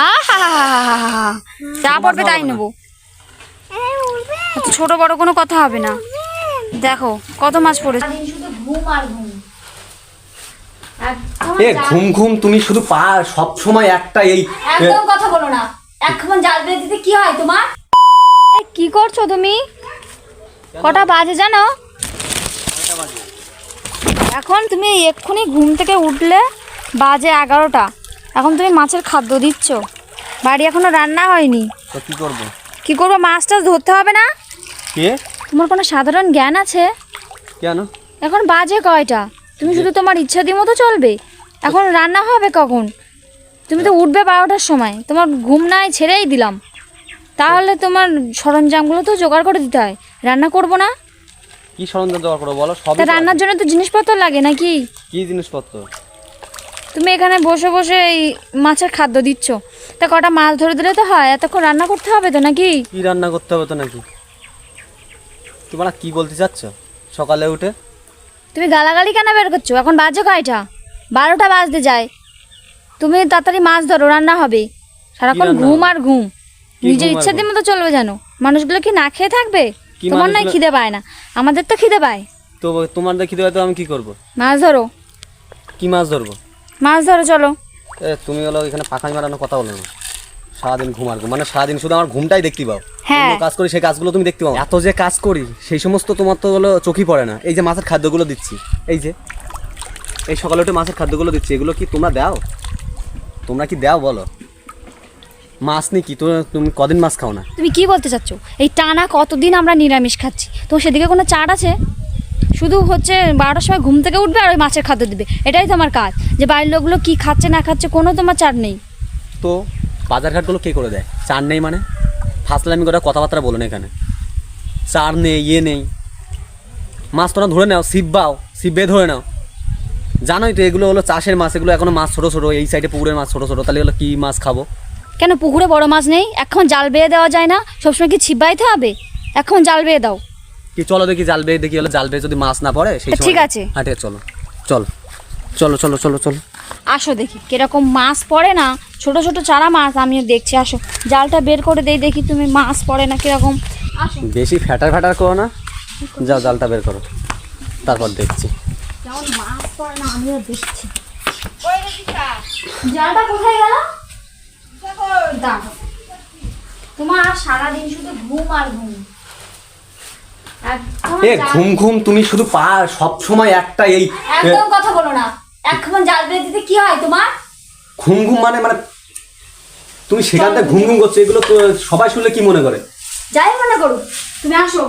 আহা! যা পড়বে তাই নেব। এত ছোট বড় কোনো কথা হবে না। দেখো কত মাছ পড়েছে। ঘুম ঘুম। এ ঘুম ঘুম তুমি শুধু পা সব সময় একটা এই একদম কথা বলো না। এখন জাল বেঁধে দিতে কি হয় তোমার? কি করছ তুমি? কটা বাজে জানো? এখন তুমি এক্ষুনি ঘুম থেকে উঠলে বাজে এগারোটা। এখন তুমি মাছের খাদ্য দিচ্ছ। বাড়ি এখনও রান্না হয়নি। তো কি করব? কি করব? মাছ টাছ ধরতে হবে না? কে? তোমার কোনো সাধারণ জ্ঞান আছে? কেন? এখন বাজে কয়টা? তুমি শুধু তোমার ইচ্ছা দিয়ে মতো চলবে। এখন রান্না হবে কখন? তুমি তো উঠবে বারোটার সময়। তোমার ঘুম নাই ছেড়েই দিলাম। তাহলে তোমার সরঞ্জামগুলো তো জোগাড় করে দিতে হয়। রান্না করব না? কি সরঞ্জাম জোগাড় করব বলো? সব রান্নার জন্য তো জিনিসপত্র লাগে নাকি? কি জিনিসপত্র? তুমি এখানে বসে বসে এই মাছের খাদ্য দিচ্ছ। তা কটা মাছ ধরে দিলে তো হয় এতক্ষণ রান্না করতে হবে তো নাকি? কি রান্না করতে হবে তো নাকি? তোমরা কি বলতে চাচ্ছ? সকালে উঠে? তুমি গালাগালি কেন বের করছ? এখন বাজে কয়টা? বারোটা বাজতে যায়। তুমি তাড়াতাড়ি মাছ ধরো রান্না হবে। সারাক্ষণ রান্না ঘুম আর ঘুম। কি নিজের ঘুম আর ইচ্ছা দিয়ে মতো চলবে জানো মানুষগুলো কি না খেয়ে থাকবে? কি তোমার নাই মানুষগুলো- খিদে পায় না। আমাদের তো খিদে পায়। তো তোমার দেখি দেবে তো আমি কি করব? মাছ ধরো। কি মাছ ধরবো? মাছ ধরো চলো। এ তুমি হলো এখানে পাখাই মারানো কথা বলো না। সারাদিন ঘুম আর ঘুম মানে সারাদিন শুধু আমার ঘুমটাই দেখতে পাও। হ্যাঁ। কাজ করি সেই কাজগুলো তুমি দেখতে পাও এত যে কাজ করি সেই সমস্ত তোমার তো হলো চোখই পড়ে না। এই যে মাছের খাদ্যগুলো দিচ্ছি এই যে। এই সকালে উঠে মাছের খাদ্যগুলো দিচ্ছি এগুলো কি তোমরা দাও? তোমরা কি দাও বলো? মাছ নেই কি? তুমি কদিন মাছ খাও না? তুমি কি বলতে চাচ্ছ? এই টানা কতদিন আমরা নিরামিষ খাচ্ছি? তো সেদিকে কোনো চাট আছে? শুধু হচ্ছে বারোটার সময় ঘুম থেকে উঠবে আর ওই মাছের খাদ্য দিবে। এটাই তোমার কাজ। যে বাড়ির লোকগুলো কি খাচ্ছে না খাচ্ছে কোনো তোমার চার নেই। তো বাজারঘাটগুলো কে করে দেয়? চার নেই মানে? ফাসলামি করে কথাবার্তা বলো না এখানে। চার নেই ইয়ে নেই। মাছ তোমরা ধরে নাও ছিপ বাও ছিপ বেয়ে ধরে নাও। জানোই তো এগুলো হলো চাষের মাছ এগুলো এখনও মাছ ছোটো ছোটো এই সাইডে পুকুরের মাছ ছোটো ছোটো। তাহলে এগুলো কী মাছ খাব? কেন পুকুরে বড় মাছ নেই? এখন জাল বেয়ে দেওয়া যায় না। সবসময় কি ছিপ বাইতে হবে? এখন জাল বেয়ে দাও। কি চলো দেখি জাল বেয়ে দেখি হলো জাল বেয়ে যদি মাছ না পড়ে সেই ঠিক আছে। হ্যাঁ ঠিক চলো। চলো। চলো চলো চলো চলো। আসো দেখি কীরকম মাছ পড়ে না? ছোট ছোট চারা মাছ আমিও দেখছি আসো। জালটা বের করে দেই দেখি তুমি মাছ পড়ে না কীরকম। আসো। বেশি ফ্যাটার ফ্যাটার করো না। যাও জালটা বের করো। তারপর দেখছি। মাছ পড়ে না আমিও দেখছি। জালটা কোথায় গেল? তোমার সারাদিন শুধু ঘুম আর ঘুম। এ ঘুম ঘুম তুমি শুধু পা সব সময় একটা এই একদম কথা বলো না। এখন জাল বেঁধে দিতে কি হয় তোমার? ঘুম ঘুম মানে মানে তুমি সেখান থেকে ঘুম ঘুম করছ এগুলো তো সবাই শুনলে কি মনে করে? যাই মনে করো তুমি আসো।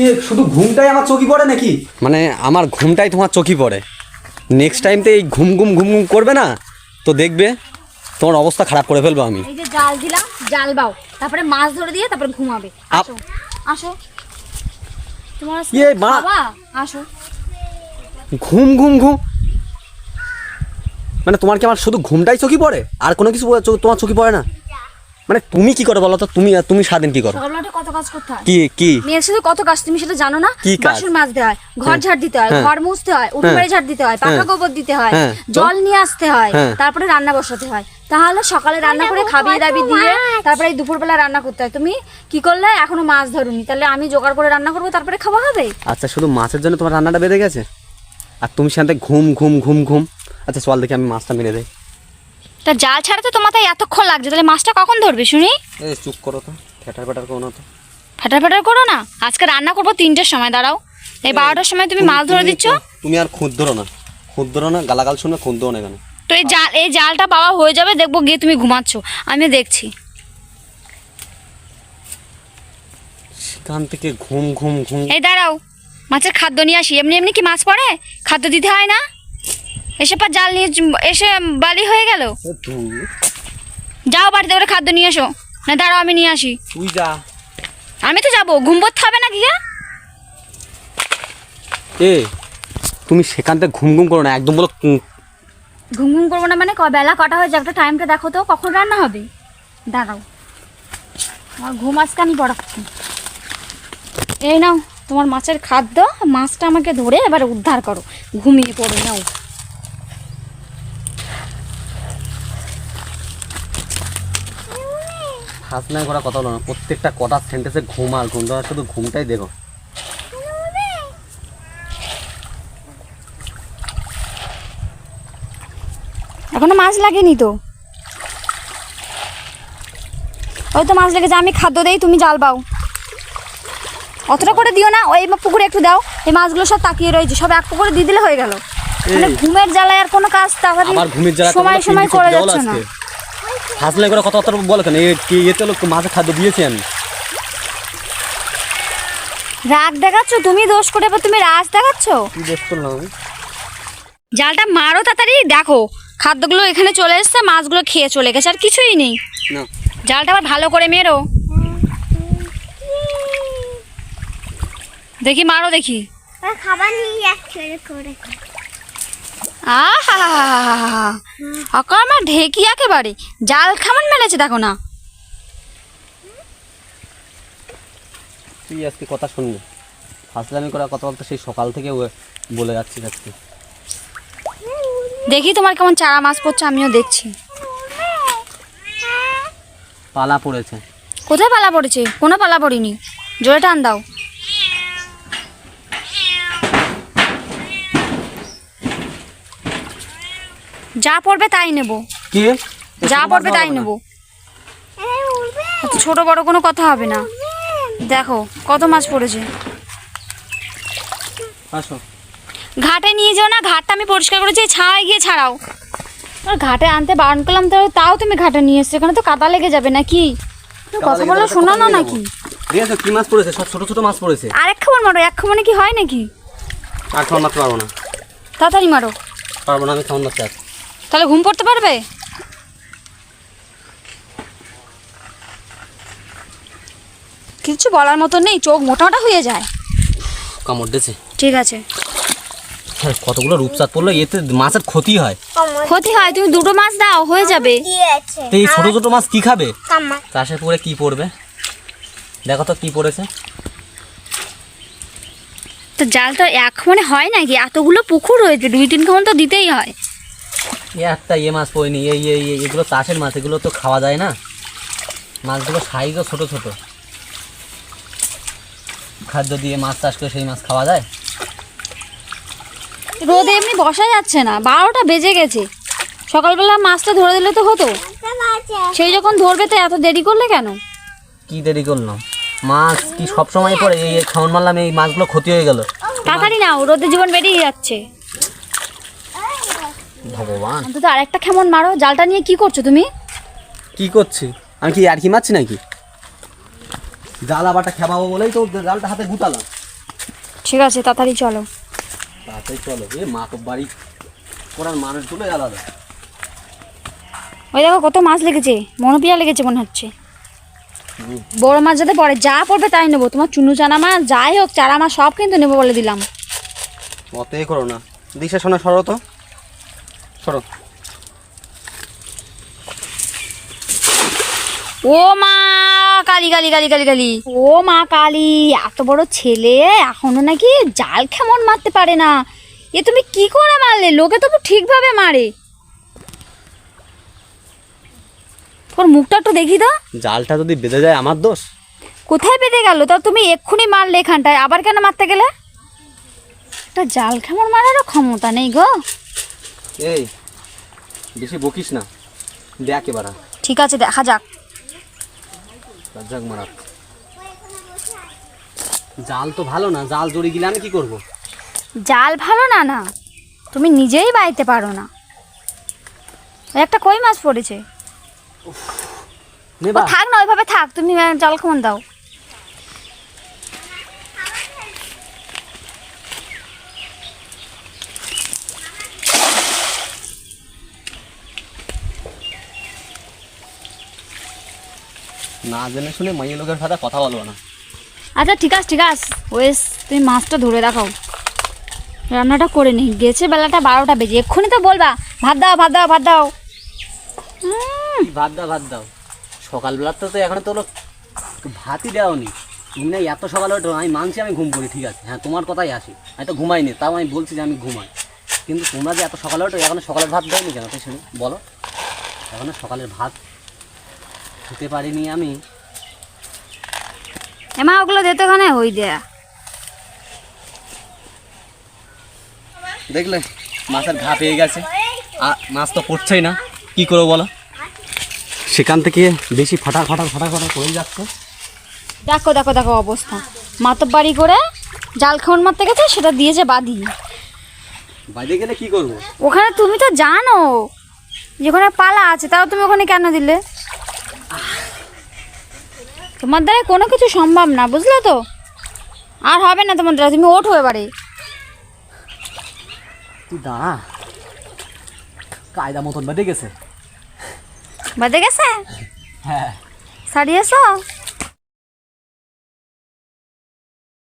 এ শুধু ঘুমটাই আমার চোখে পড়ে নাকি? মানে আমার ঘুমটাই তোমার চোখে পড়ে। নেক্সট টাইম তো এই ঘুম ঘুম ঘুম ঘুম করবে না তো দেখবে। তোমার অবস্থা খারাপ করে ফেলব আমি। এই যে জাল দিলাম জাল বাও। তারপরে মাছ ধরে দিয়ে তারপরে ঘুমাবে। আসো আসো। তোমার মা-? আসো। ঘুম ঘুম ঘুম। মানে তোমার কি আমার শুধু ঘুমটাই চোখে পড়ে? আর কোনো কিছু তোমার চোখে পড়ে না? মানে তুমি কি করো বলো তো তুমি তুমি সারাদিন কি করো? কত কাজ করতে হয়? কি কি? মেয়ের সাথে কত কাজ? তুমি সেটা জানো না? কি কাজ? বাসন মাজতে হয় ঘর ঝাড় দিতে হয় হ্যাঁ। ঘর মুছতে হয় উঠোন হ্যাঁ। বাড়ি ঝাড় দিতে হয় পাকা হ্যাঁ। গোবর দিতে হয় হ্যাঁ। জল নিয়ে আসতে হয় হ্যাঁ। তারপরে রান্না বসাতে হয়। তাহলে সকালে রান্না করে খাবিয়ে দাবি দিয়ে তারপরে এই দুপুরবেলা রান্না করতে হয়। তুমি কি করলে? এখনও মাছ ধরুনি। তাহলে আমি জোগাড় করে রান্না করব তারপরে খাওয়া হবে? আচ্ছা শুধু মাছের জন্য তোমার রান্নাটা বেড়ে গেছে? আর তুমি সেখান ঘুম ঘুম ঘুম ঘুম? আচ্ছা চল দেখি আমি মাছটা মেরে দেই। তা জাল ছাড়াতে তো মাথায় এতক্ষণ লাগছে। তাহলে মাছটা কখন ধরবে শুনি? এ চুপ করো তো ফেটার ফেটার করো না তো। ফাটার ফাটার করো না? আজকে রান্না করব তিনটের সময় দাঁড়াও। এই বারোটার সময় তুমি মাছ ধরে দিচ্ছ? তুমি আর খুদ ধরো না। খুদ ধরো না গালাগাল শুনে খুদ ধরো না এখানে। তো এই জাল এই জালটা পাওয়া হয়ে যাবে দেখব গিয়ে তুমি ঘুমাচ্ছ। আমি দেখছি। সেখান থেকে ঘুম ঘুম ঘুম। এই দাঁড়াও মাছের খাদ্য নিয়ে আসি। এমনি এমনি কি মাছ পড়ে? খাদ্য দিতে হয় না? এসে পা জাল নিয়ে এসে বালি হয়ে গেল। যাও বাড়িতে করে খাদ্য নিয়ে এসো না দাঁড়াও আমি নিয়ে আসি। তুই যা। আমি তো যাব ঘুম পড়তে হবে না হ্যাঁ? এ তুমি সেখান থেকে ঘুম ঘুম করো না একদম বলো ঘুম ঘুম করব না মানে ক- বেলা কটা হয়েছে একটা টাইমটা দেখো তো কখন রান্না হবে? দাঁড়াও। আমার ঘুম আজকে আমি পড়াচ্ছি এই নাও তোমার মাছের খাদ্য মাছটা আমাকে ধরে এবার উদ্ধার করো। ঘুমিয়ে পড়ে নাও। ফাসলাই করা কথা বলো না। প্রত্যেকটা কটা সেন্টেন্সে ঘুম আর ঘুম। তোমার শুধু ঘুমটাই দেখো। এখনও মাছ লাগেনি তো? ওই তো মাছ লেগেছে আমি খাদ্য দেই তুমি জাল বাও অতটা করে দিও না ওই পুকুরে একটু দাও। এই মাছগুলো সব তাকিয়ে রয়েছে সব এক পুকুরে দিয়ে দিলে হয়ে গেল। মানে ঘুমের জ্বালায় আর কোনো কাজ তাড়াতাড়ি যারা সময় সময় করে যাচ্ছে না। ফাসলাই করে কথাবার্তা বলো কেন? কি এতে লোক মাঝে খাদ্য দিয়েছি আমি রাগ দেখাচ্ছ? তুমি দোষ করে এবার তুমি রাজ দেখাচ্ছ? কি বেশ করলাম জালটা মারো তাড়াতাড়ি দেখো খাদ্যগুলো এখানে চলে এসছে মাছগুলো খেয়ে চলে গেছে আর কিছুই নেই। না। জালটা আবার ভালো করে মেরো। দেখি মারো দেখি। আর খাবার নিয়ে যাচ্ছে করে। আহা! আমার ঢেকি একেবারে। জাল খামান মেলেছে দেখো না। তুই আজকে কথা শুনবি। ফাসলামি করা কথা বলতে সেই সকাল থেকে বলে যাচ্ছিস আজকে। দেখি তোমার কেমন চারা মাছ পড়ছে আমিও দেখছি। পালা পড়েছে। কোথায় পালা পড়েছে? কোনো পালা পড়িনি। জোরে টান দাও। যা পড়বে তাই নেব। কি? যা পড়বে তাই নেব। ছোট বড় কোনো কথা হবে না। দেখো কত মাছ পড়েছে। আসো। ঘাটে নিয়ে যাও না ঘাটটা আমি পরিষ্কার করেছি ছাওয়ায় গিয়ে ছাড়াও। আর ঘাটে আনতে বারণ করলাম তো তাও তুমি ঘাটে নিয়ে এসছো এখানে তো কাদা লেগে যাবে নাকি? কথা বলো শোনো না নাকি? দেখেছ কি মাছ পড়েছে সব ছোট ছোট মাছ পড়েছে। আর এক খাবার মারো এক খাবারে কি হয় নাকি? আর মারতে পারব না। তাড়াতাড়ি মারো। পারব না আমি মারতে তাহলে ঘুম পড়তে পারবে? কিছু বলার মতো নেই চোখ মোটা মোটা হয়ে যায়। কামড় দিয়েছে। ঠিক আছে। হ্যাঁ, কতগুলো রূপচাঁদ পড়ল এতে মাছের ক্ষতি হয়। ক্ষতি হয় তুমি দুটো মাছ দাও হয়ে যাবে। তো এই ছোট ছোট মাছ কি খাবে? কামার চাষে পড়ে কি পড়বে? দেখো তো কি পড়েছে। তো জাল তো এক মানে হয় নাকি? এতগুলো পুকুর হয়েছে দুই তিন খামন তো দিতেই হয়। একটা ইয়ে মাছ পড়েনি এই এই এই- এগুলো চাষের মাছ এগুলো তো খাওয়া যায় না। মাছগুলো সাইজও ছোট ছোট। খাদ্য দিয়ে মাছ চাষ করে সেই মাছ খাওয়া যায়। রোদে এমনি বসা যাচ্ছে না বারোটা বেজে গেছে। সকালবেলা মাছটা ধরে দিলে তো হতো। সেই যখন ধরবে তো এত দেরি করলে কেন? কি দেরি করলাম মাছ কি সব সময় পড়ে? এই এই খাওয়ান মারলাম এই মাছগুলো ক্ষতি হয়ে গেল। তাড়াতাড়ি নাও রোদে জীবন বেরিয়ে যাচ্ছে। ভগবান। অন্তত আরেকটা কেমন মারো জালটা নিয়ে কি করছ তুমি? কি করছি? আমি কি আর কি মারছি নাকি? জাল আবারটা খেপাবো বলেই তো জালটা হাতে গুটালাম। ঠিক আছে তাড়াতাড়ি চলো। তাড়াতাড়ি চলো। এ মা তো বাড়ি করার মানুষগুলোই আলাদা। ওই দেখো কত মাছ লেগেছে মনোপিয়া লেগেছে মনে হচ্ছে। বড় মাছ যাতে পরে যা পড়বে তাই নেব। তোমার চুনু চানা মাছ যাই হোক চারা মাছ সব কিন্তু নেব বলে দিলাম। অত এ করো না। দিশা শোনা সরো তো। সরো। ও মা কালি কালি কালি কালি কালি। ও মা কালি এত বড় ছেলে এখনও নাকি জাল কেমন মারতে পারে না। এ তুমি কি করে মারলে? লোকে তবু ঠিকভাবে মারে। তোর মুখটা একটু দেখি তো। জালটা যদি বেঁধে যায় আমার দোষ? কোথায় বেঁধে গেল? তা তুমি এক্ষুনি মারলে এখানটায়। আবার কেন মারতে গেলে? একটা জাল কেমন মারারও ক্ষমতা নেই গো। এই বেশি বকিস না। দেখ এবার ঠিক আছে দেখা যাক। যাক মারা। জাল তো ভালো না জাল জড়ি গেলে আমি কি করব? জাল ভালো না না। তুমি নিজেই বাইতে পারো না। একটা কই মাছ পড়েছে? থাক না ওইভাবে থাক। তুমি জাল খামন দাও। না জেনে শুনে মাইয়ে লোকের সাথে কথা বলব না। আচ্ছা ঠিক আছে ঠিক আছে। ওয়েস তুমি মাছটা ধরে রাখাও রান্নাটা করে নি গেছে বেলাটা বারোটা বেজে। এক্ষুনি তো বলবা ভাত দাও ভাত দাও ভাত দাও। ভাত দাও ভাত দাও। সকালবেলার তো তো এখন তো ভাতই দেওনি। তুমি না এত সকালে ওঠো আমি মানছি আমি ঘুম করি ঠিক আছে। হ্যাঁ তোমার কথাই আসি আমি তো ঘুমাইনি তাও আমি বলছি যে আমি ঘুমাই। কিন্তু তোমরা যে এত সকালে ওঠো এখন সকালের ভাত দেয়নি কেন? শুনি বলো। এখন সকালের ভাত ধুতে পারিনি আমি। এমা ওগুলো দিতে ওখানে হই দেয়া দেখলে মাছের ঘা পেয়ে গেছে। আর মাছ তো পড়ছেই না কি করব বলো? সেখান থেকে বেশি ফাটা ফাটা ফাটা ফাটা করে যাচ্ছে। দেখো দেখো দেখো অবস্থা। মাতব বাড়ি করে জাল খাওয়ান মারতে গেছে সেটা দিয়েছে বাদি বাইরে গেলে কি করব? ওখানে তুমি তো জানো যে ওখানে পালা আছে তাও তুমি ওখানে কেন দিলে? তোমার দ্বারা কোনো কিছু সম্ভব না বুঝলো তো? আর হবে না তোমার দ্বারা তুমি ওঠো এবারে। তুই দাঁড়া। কায়দা মতন বেঁধে গেছে। বেঁধে গেছে? হ্যাঁ। সারিয়েছো